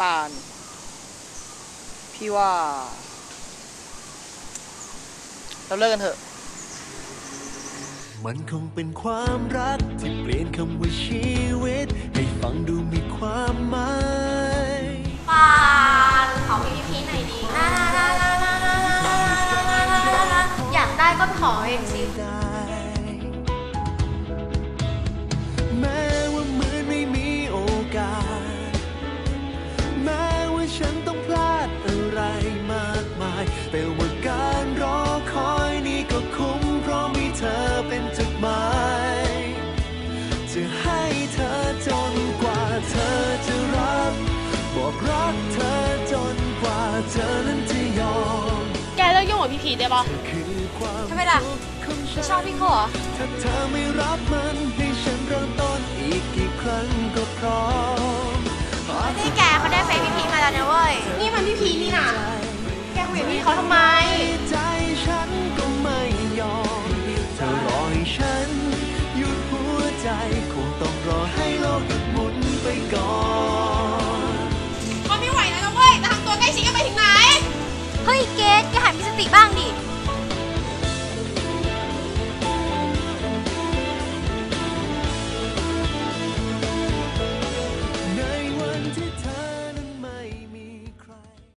ปานพี่ว่า เราเลิกกันเถอะ มันคงเป็นความรักที่เปลี่ยนคำว่าชีวิต ให้ฟังดูมีความหมายปานขอพี่พีหน่อยดีนะนะนะนะนะนะอยากได้ก็ขอเองสิ ได้ ฉันต้องพลาดอะไรมากมาย แต่ว่าการรอคอยนี่ก็คุ้มเพราะมีเธอเป็นจุดหมาย จะให้เธอจนกว่าเธอจะรักบอกรักเธอจนกว่าเธอนั้นจะยอม แกเลิกยุ่งกับพี่พีชได้ปะคือความทำไมล่ะของฉัไม่ชอบพี่เขาเหรอ ถ้าเธอไม่รับมัน เขาทำไมใจฉันก็ไม่ยอมเธอรอให้ฉันหยุดหัวใจคงต้องรอให้โลกหยุดหมุนไปก่อนมันไม่ไหวแล้วนะเว้ยจะทำตัวใกล้ชิดกันไปถึงไหน เฮ้ยเกดแกหันมีสติบ้างดิ